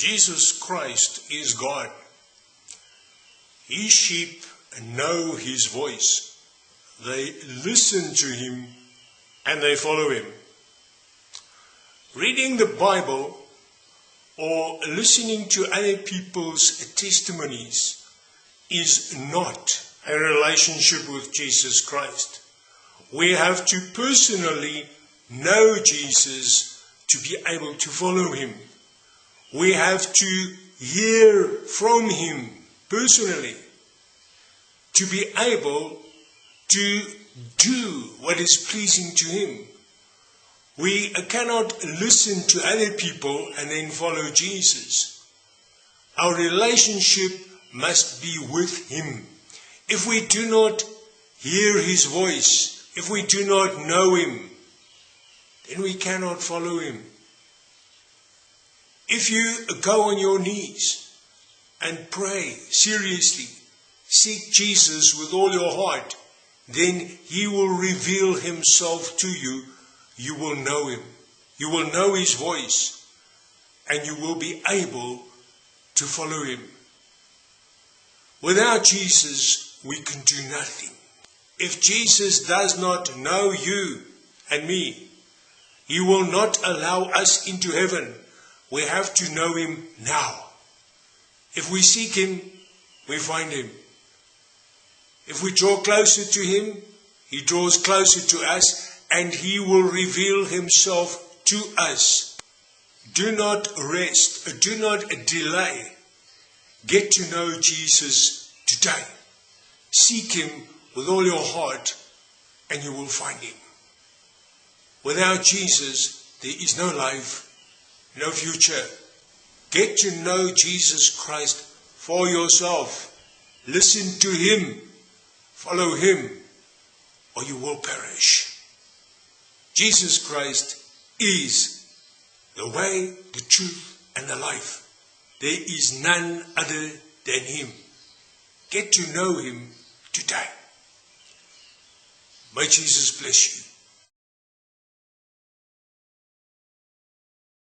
Jesus Christ is God. His sheep know his voice. They listen to him and they follow him. Reading the Bible or listening to other people's testimonies is not a relationship with Jesus Christ. We have to personally know Jesus to be able to follow him. We have to hear from him personally to be able to do what is pleasing to him. We cannot listen to other people and then follow Jesus. Our relationship must be with him. If we do not hear his voice, if we do not know him, then we cannot follow him. If you go on your knees and pray seriously, seek Jesus with all your heart, then he will reveal himself to you. You will know him. You will know his voice, and you will be able to follow him. Without Jesus, we can do nothing. If Jesus does not know you and me, he will not allow us into heaven we have to know Him now. If we seek Him, we find Him. If we draw closer to Him, He draws closer to us and He will reveal Himself to us. Do not rest, do not delay. Get to know Jesus today. Seek Him with all your heart and you will find Him. Without Jesus, there is no life no future. Get to know Jesus Christ for yourself. Listen to Him. Follow Him, or you will perish. Jesus Christ is the way, the truth, and the life. There is none other than Him. Get to know Him today. May Jesus bless you.